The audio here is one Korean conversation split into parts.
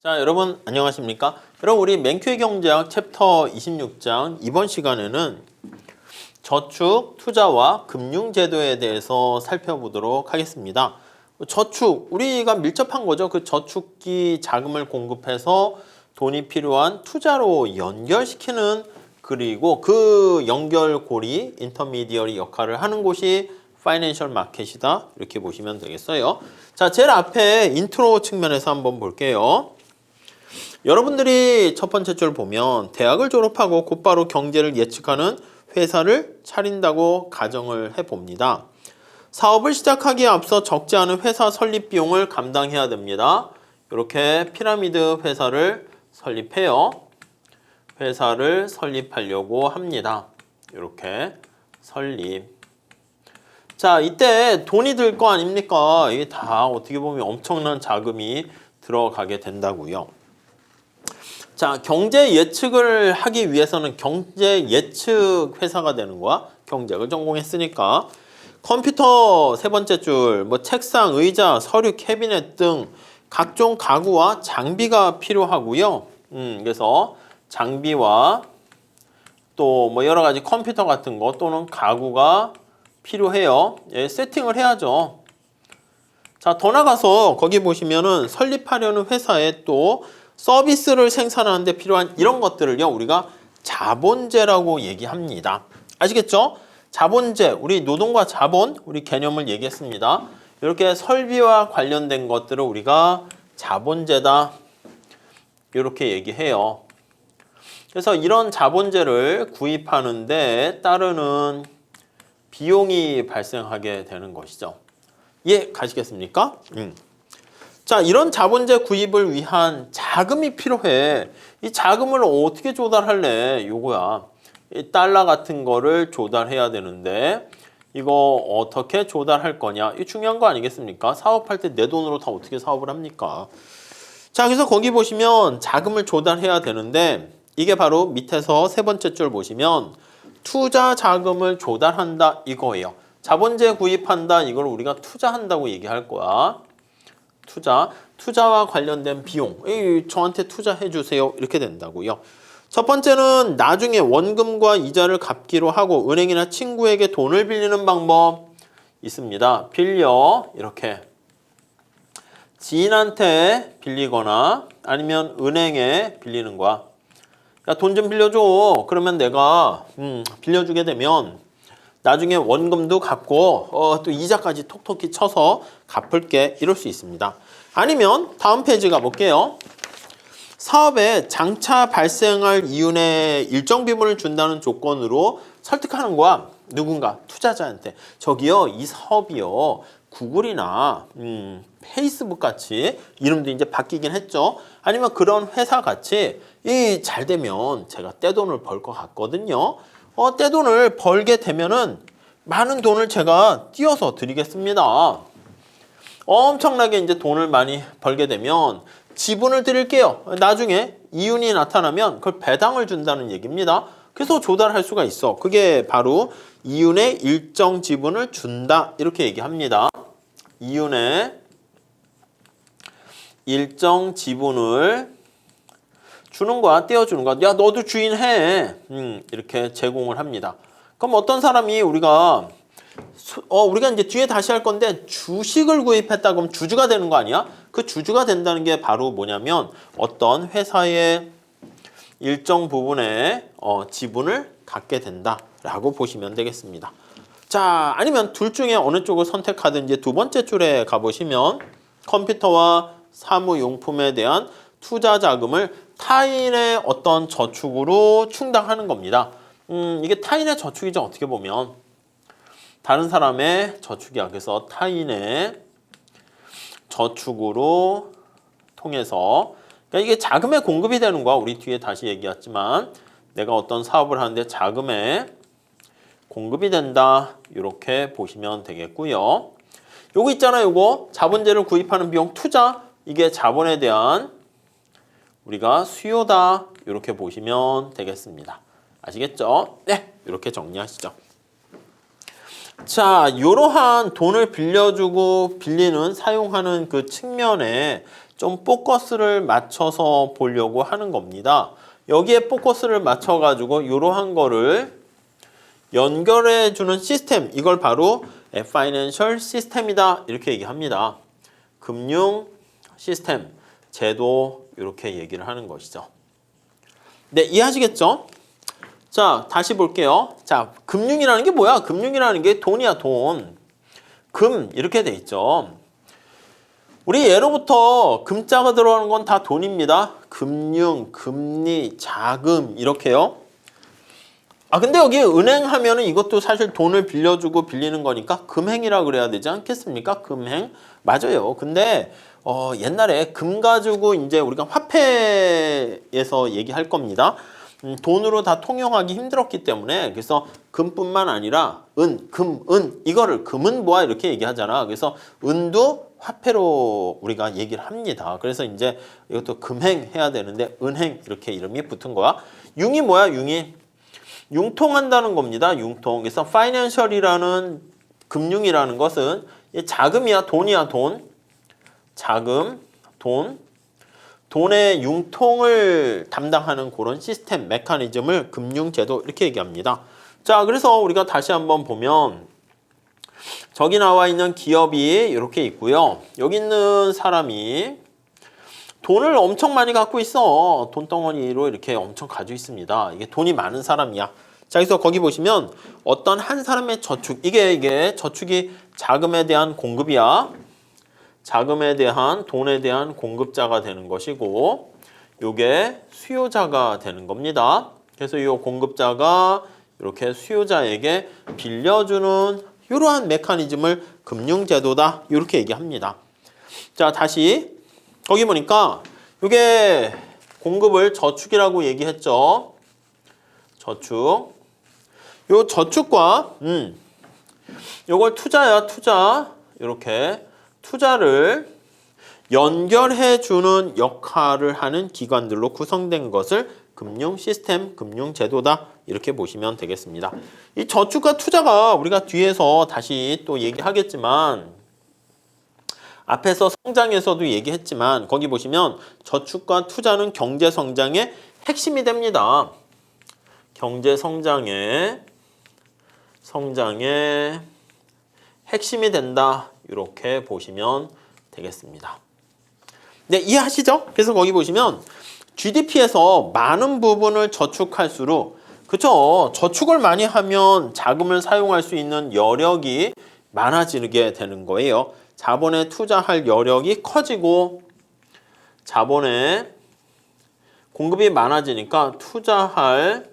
자, 여러분 안녕하십니까? 여러분 우리 맨큐의 경제학 챕터 26장 이번 시간에는 저축, 투자와 금융 제도에 대해서 살펴보도록 하겠습니다. 저축, 우리가 밀접한 거죠. 그 저축기 자금을 공급해서 돈이 필요한 투자로 연결시키는 그리고 그 연결고리 인터미디어리 역할을 하는 곳이 파이낸셜 마켓이다. 이렇게 보시면 되겠어요. 자, 제일 앞에 인트로 측면에서 한번 볼게요. 여러분들이 첫 번째 줄 보면 대학을 졸업하고 곧바로 경제를 예측하는 회사를 차린다고 가정을 해봅니다. 사업을 시작하기에 앞서 적지 않은 회사 설립 비용을 감당해야 됩니다. 이렇게 피라미드 회사를 설립해요. 회사를 설립하려고 합니다. 이렇게 설립. 자, 이때 돈이 들 거 아닙니까? 이게 다 어떻게 보면 엄청난 자금이 들어가게 된다고요. 자, 경제 예측을 하기 위해서는 경제 예측 회사가 되는 거야. 경제를 전공했으니까. 컴퓨터 세 번째 줄, 뭐 책상, 의자, 서류, 캐비넷 등 각종 가구와 장비가 필요하고요. 음, 그래서 장비와 또 뭐 여러 가지 컴퓨터 같은 거 또는 가구가 필요해요. 예, 세팅을 해야죠. 자, 더 나가서 거기 보시면은 설립하려는 회사에 또 서비스를 생산하는데 필요한 이런 것들을요, 우리가 자본재라고 얘기합니다. 아시겠죠? 자본재, 우리 노동과 자본, 우리 개념을 얘기했습니다. 이렇게 설비와 관련된 것들을 우리가 자본재다. 이렇게 얘기해요. 그래서 이런 자본재를 구입하는데 따르는 비용이 발생하게 되는 것이죠. 예, 가시겠습니까? 음. 자, 이런 자본재 구입을 위한 자금이 필요해. 이 자금을 어떻게 조달할래? 요거야. 이 달러 같은 거를 조달해야 되는데 이거 어떻게 조달할 거냐? 이 중요한 거 아니겠습니까? 사업할 때 내 돈으로 다 어떻게 사업을 합니까? 자, 그래서 거기 보시면 자금을 조달해야 되는데 이게 바로 밑에서 세 번째 줄 보시면 투자 자금을 조달한다 이거예요. 자본재 구입한다 이걸 우리가 투자한다고 얘기할 거야. 투자, 투자와 관련된 비용, 이 저한테 투자해 주세요 이렇게 된다고요. 첫 번째는 나중에 원금과 이자를 갚기로 하고 은행이나 친구에게 돈을 빌리는 방법 있습니다. 빌려 이렇게 지인한테 빌리거나 아니면 은행에 빌리는 거야. 야, 돈 좀 빌려줘. 그러면 내가 음, 빌려주게 되면 나중에 원금도 갚고 어, 또 이자까지 톡톡히 쳐서 갚을게 이럴 수 있습니다. 아니면 다음 페이지 가볼게요. 사업에 장차 발생할 이윤의 일정 비문을 준다는 조건으로 설득하는 거야. 누군가 투자자한테 저기요 이 사업이요 구글이나 음, 페이스북 같이 이름도 이제 바뀌긴 했죠. 아니면 그런 회사 같이 이 잘 되면 제가 떼돈을 벌 것 같거든요. 어, 떼돈을 벌게 되면은 많은 돈을 제가 띄어서 드리겠습니다. 엄청나게 이제 돈을 많이 벌게 되면 지분을 드릴게요. 나중에 이윤이 나타나면 그걸 배당을 준다는 얘기입니다. 그래서 조달할 수가 있어. 그게 바로 이윤의 일정 지분을 준다. 이렇게 얘기합니다. 이윤의 일정 지분을 주는 거야, 떼어주는 거야. 야, 너도 주인 해. 음, 이렇게 제공을 합니다. 그럼 어떤 사람이 우리가 수- 어, 우리가 이제 뒤에 다시 할 건데 주식을 구입했다 그러면 주주가 되는 거 아니야? 그 주주가 된다는 게 바로 뭐냐면 어떤 회사의 일정 부분의 어, 지분을 갖게 된다라고 보시면 되겠습니다. 자, 아니면 둘 중에 어느 쪽을 선택하든지 두 번째 줄에 가보시면 컴퓨터와 사무용품에 대한 투자 자금을 타인의 어떤 저축으로 충당하는 겁니다. 음, 이게 타인의 저축이죠, 어떻게 보면. 다른 사람의 저축이야. 그래서 타인의 저축으로 통해서 그러니까 이게 자금의 공급이 되는 거야. 우리 뒤에 다시 얘기했지만 내가 어떤 사업을 하는데 자금의 공급이 된다. 이렇게 보시면 되겠고요. 요거 있잖아요. 요거 자본재를 구입하는 비용 투자 이게 자본에 대한 우리가 수요다. 이렇게 보시면 되겠습니다. 아시겠죠? 네. 이렇게 정리하시죠. 자, 이러한 돈을 빌려주고 빌리는 사용하는 그 측면에 좀 포커스를 맞춰서 보려고 하는 겁니다. 여기에 포커스를 맞춰가지고 이러한 거를 연결해 주는 시스템 이걸 바로 파이낸셜 시스템이다 이렇게 얘기합니다. 금융 시스템 제도 이렇게 얘기를 하는 것이죠. 네 이해하시겠죠? 자 다시 볼게요. 자 금융이라는 게 뭐야? 금융이라는 게 돈이야 돈. 금 이렇게 돼 있죠. 우리 예로부터 금자가 들어가는 건 다 돈입니다. 금융, 금리, 자금 이렇게요. 아 근데 여기 은행 하면은 이것도 사실 돈을 빌려주고 빌리는 거니까 금행이라 그래야 되지 않겠습니까? 금행 맞아요. 근데 어 옛날에 금 가지고 이제 우리가 화폐에서 얘기할 겁니다. 음, 돈으로 다 통용하기 힘들었기 때문에 그래서 금뿐만 아니라 은, 금, 은 이거를 금은 뭐야 이렇게 얘기하잖아. 그래서 은도 화폐로 우리가 얘기를 합니다. 그래서 이제 이것도 금행 해야 되는데 은행 이렇게 이름이 붙은 거야. 융이 뭐야? 융이 융통한다는 겁니다. 융통. 그래서 파이낸셜이라는 금융이라는 것은 자금이야, 돈이야, 돈. 자금, 돈. 돈의 융통을 담당하는 그런 시스템, 메커니즘을 금융제도 이렇게 얘기합니다. 자, 그래서 우리가 다시 한번 보면 저기 나와 있는 기업이 이렇게 있고요. 여기 있는 사람이 돈을 엄청 많이 갖고 있어. 돈덩어리로 이렇게 엄청 가지고 있습니다. 이게 돈이 많은 사람이야. 자, 그래서 거기 보시면 어떤 한 사람의 저축, 이게 이게 저축이 자금에 대한 공급이야. 자금에 대한 돈에 대한 공급자가 되는 것이고 요게 수요자가 되는 겁니다. 그래서 이 공급자가 이렇게 수요자에게 빌려주는 이러한 메커니즘을 금융제도다 이렇게 얘기합니다. 자 다시 거기 보니까 이게 공급을 저축이라고 얘기했죠. 저축. 요 저축과 음 요걸 투자야 투자 이렇게 투자를 연결해 주는 역할을 하는 기관들로 구성된 것을 금융 시스템, 금융 제도다 이렇게 보시면 되겠습니다. 이 저축과 투자가 우리가 뒤에서 다시 또 얘기하겠지만 앞에서 성장에서도 얘기했지만 거기 보시면 저축과 투자는 경제 성장의 핵심이 됩니다. 경제 성장의 성장의 핵심이 된다. 이렇게 보시면 되겠습니다. 네, 이해하시죠? 그래서 거기 보시면 GDP에서 많은 부분을 저축할수록 그쵸 저축을 많이 하면 자금을 사용할 수 있는 여력이 많아지게 되는 거예요. 자본에 투자할 여력이 커지고 자본에 공급이 많아지니까 투자할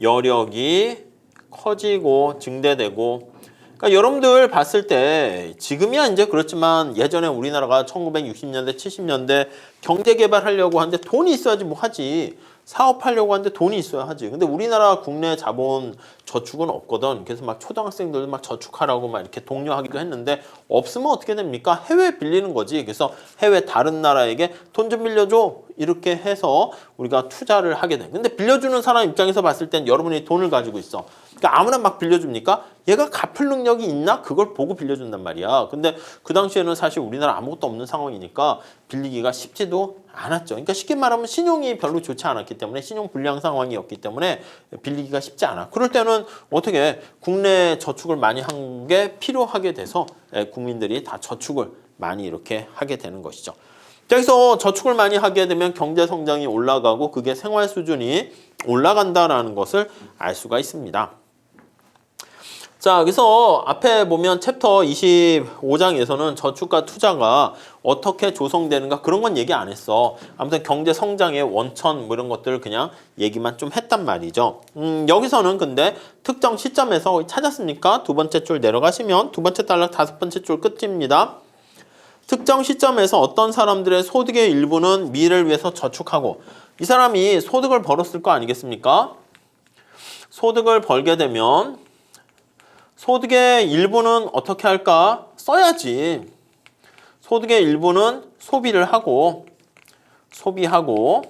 여력이 커지고 증대되고 그러니까 여러분들 봤을 때 지금이야 이제 그렇지만 예전에 우리나라가 1960년대 70년대 경제 개발하려고 하는데 돈이 있어야지 뭐 하지. 사업하려고 하는데 돈이 있어야 하지. 근데 우리나라 국내 자본 저축은 없거든. 그래서 막 초등학생들도 막 저축하라고 막 이렇게 독려하기도 했는데 없으면 어떻게 됩니까? 해외 빌리는 거지. 그래서 해외 다른 나라에게 돈 좀 빌려줘. 이렇게 해서 우리가 투자를 하게 돼. 근데 빌려주는 사람 입장에서 봤을 땐 여러분이 돈을 가지고 있어 그러니까 아무나 막 빌려줍니까? 얘가 갚을 능력이 있나? 그걸 보고 빌려준단 말이야. 근데 그 당시에는 사실 우리나라 아무것도 없는 상황이니까 빌리기가 쉽지도 않았죠. 그러니까 쉽게 말하면 신용이 별로 좋지 않았기 때문에 신용 불량 상황이었기 때문에 빌리기가 쉽지 않아. 그럴 때는 어떻게 국내 저축을 많이 한 게 필요하게 돼서 예, 국민들이 다 저축을 많이 이렇게 하게 되는 것이죠. 그래서 저축을 많이 하게 되면 경제 성장이 올라가고 그게 생활 수준이 올라간다라는 것을 알 수가 있습니다. 자, 그래서 앞에 보면 챕터 25장에서는 저축과 투자가 어떻게 조성되는가 그런 건 얘기 안 했어. 아무튼 경제 성장의 원천 뭐 이런 것들을 그냥 얘기만 좀 했단 말이죠. 음, 여기서는 근데 특정 시점에서 찾았습니까? 두 번째 줄 내려가시면 두 번째 단락 다섯 번째 줄 끝입니다. 특정 시점에서 어떤 사람들의 소득의 일부는 미래를 위해서 저축하고 이 사람이 소득을 벌었을 거 아니겠습니까? 소득을 벌게 되면 소득의 일부는 어떻게 할까? 써야지. 소득의 일부는 소비를 하고 소비하고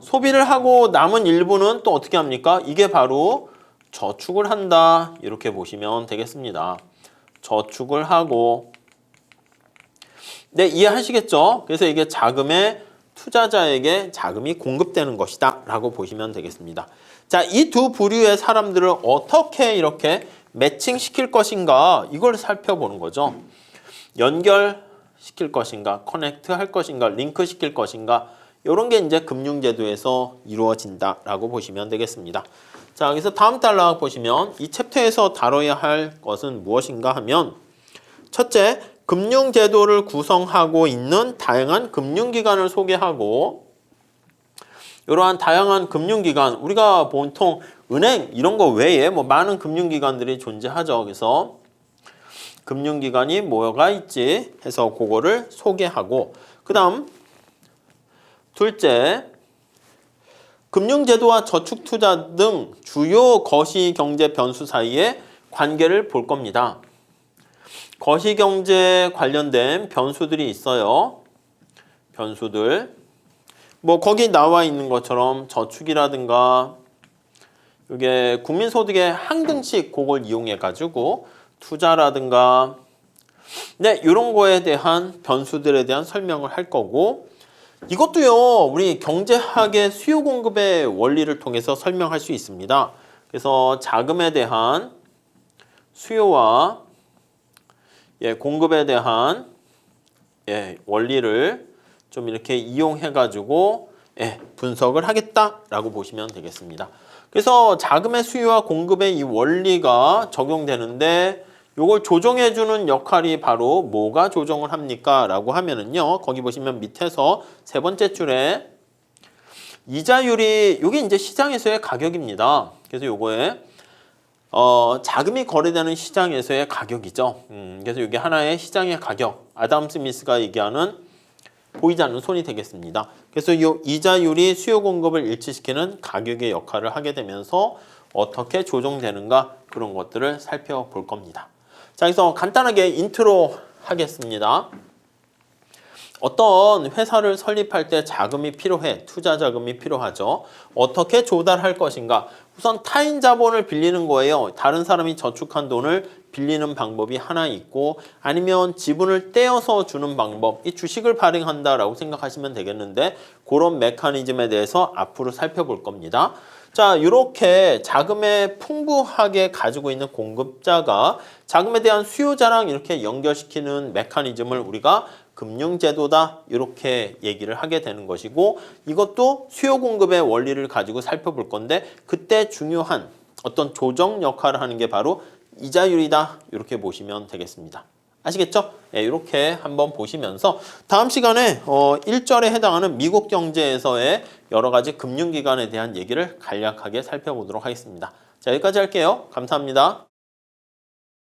소비를 하고 남은 일부는 또 어떻게 합니까? 이게 바로 저축을 한다. 이렇게 보시면 되겠습니다. 저축을 하고 네, 이해하시겠죠? 그래서 이게 자금의 투자자에게 자금이 공급되는 것이다 라고 보시면 되겠습니다. 자, 이 두 부류의 사람들을 어떻게 이렇게 매칭시킬 것인가 이걸 살펴보는 거죠. 연결시킬 것인가, 커넥트 할 것인가, 링크 시킬 것인가 이런 게 이제 금융제도에서 이루어진다라고 보시면 되겠습니다. 자, 그래서 다음 단락 보시면 이 챕터에서 다뤄야 할 것은 무엇인가 하면 첫째, 금융제도를 구성하고 있는 다양한 금융기관을 소개하고 이러한 다양한 금융기관 우리가 보통 은행 이런 거 외에 뭐 많은 금융기관들이 존재하죠. 그래서 금융기관이 뭐가 있지 해서 그거를 소개하고 그다음 둘째 금융제도와 저축투자 등 주요 거시경제 변수 사이의 관계를 볼 겁니다. 거시경제 관련된 변수들이 있어요. 변수들. 뭐 거기 나와 있는 것처럼 저축이라든가 이게 국민소득의 항등식 그걸 이용해 가지고 투자라든가 네 이런 거에 대한 변수들에 대한 설명을 할 거고 이것도요 우리 경제학의 수요 공급의 원리를 통해서 설명할 수 있습니다. 그래서 자금에 대한 수요와 예, 공급에 대한 예, 원리를 좀 이렇게 이용해 가지고 예, 분석을 하겠다라고 보시면 되겠습니다. 그래서 자금의 수요와 공급의 이 원리가 적용되는데 요걸 조정해 주는 역할이 바로 뭐가 조정을 합니까? 라고 하면은요. 거기 보시면 밑에서 세 번째 줄에 이자율이 요게 이제 시장에서의 가격입니다. 그래서 요거에 어, 자금이 거래되는 시장에서의 가격이죠. 음, 그래서 이게 하나의 시장의 가격. 아담 스미스가 얘기하는 보이지 않는 손이 되겠습니다. 그래서 이 이자율이 수요 공급을 일치시키는 가격의 역할을 하게 되면서 어떻게 조정되는가 그런 것들을 살펴볼 겁니다. 자, 그래서 간단하게 인트로 하겠습니다. 어떤 회사를 설립할 때 자금이 필요해. 투자 자금이 필요하죠. 어떻게 조달할 것인가? 우선 타인 자본을 빌리는 거예요. 다른 사람이 저축한 돈을 빌리는 방법이 하나 있고 아니면 지분을 떼어서 주는 방법, 이 주식을 발행한다라고 생각하시면 되겠는데 그런 메커니즘에 대해서 앞으로 살펴볼 겁니다. 자, 이렇게 자금에 풍부하게 가지고 있는 공급자가 자금에 대한 수요자랑 이렇게 연결시키는 메커니즘을 우리가 금융제도다 이렇게 얘기를 하게 되는 것이고 이것도 수요 공급의 원리를 가지고 살펴볼 건데 그때 중요한 어떤 조정 역할을 하는 게 바로 이자율이다 이렇게 보시면 되겠습니다. 아시겠죠? 네, 이렇게 한번 보시면서 다음 시간에 어, 1절에 해당하는 미국 경제에서의 여러 가지 금융기관에 대한 얘기를 간략하게 살펴보도록 하겠습니다. 자, 여기까지 할게요. 감사합니다.